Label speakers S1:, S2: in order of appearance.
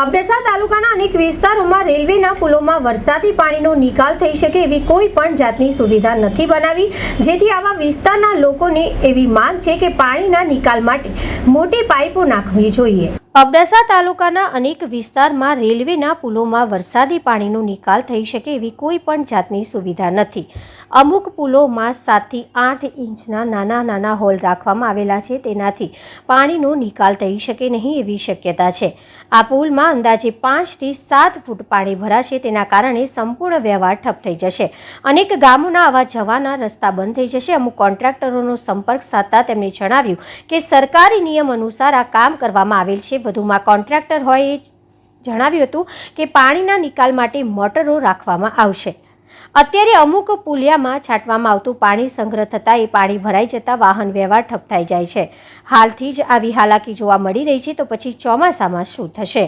S1: અબડાસા તાલુકાના અનેક વિસ્તારોમાં રેલવેના પુલોમાં વરસાદી પાણીનો નિકાલ થઈ શકે એવી કોઈ પણ જાતની સુવિધા નથી બનાવી. જેથી આવા વિસ્તારના લોકોને એવી માંગ છે કે પાણીના નિકાલ માટે મોટી પાઇપો નાખવી જોઈએ. અબડાસા તાલુકાના અનેક વિસ્તારમાં રેલવેના પુલોમાં વરસાદી પાણીનો નિકાલ થઈ શકે એવી કોઈ પણ જાતની સુવિધા નથી. અમુક પુલોમાં સાતથી આઠ ઇંચના નાના નાના હોલ રાખવામાં આવેલા છે, તેનાથી પાણીનો નિકાલ થઈ શકે નહીં એવી શક્યતા છે. આ પુલમાં અંદાજે પાંચથી સાત ફૂટ પાણી ભરાશે, તેના કારણે સંપૂર્ણ વ્યવહાર ઠપ થઈ જશે. અનેક ગામોના આવા જવાના રસ્તા બંધ થઈ જશે. અમુક કોન્ટ્રાક્ટરોનો સંપર્ક સાધતા તેમણે જણાવ્યું કે સરકારી નિયમ અનુસાર આ કામ કરવામાં આવેલ છે. વધુમાં કોન્ટ્રાક્ટર હોય એ જણાવ્યું હતું કે પાણીના નિકાલ માટે મોટરો રાખવામાં આવશે. અત્યારે અમુક પુલિયામાં છાંટવામાં આવતું પાણી સંગ્રહ થતાં એ પાણી ભરાઈ જતાં વાહન વ્યવહાર ઠપ થઈ જાય છે. હાલથી જ આવી હાલાકી જોવા મળી રહી છે તો પછી ચોમાસામાં શું થશે?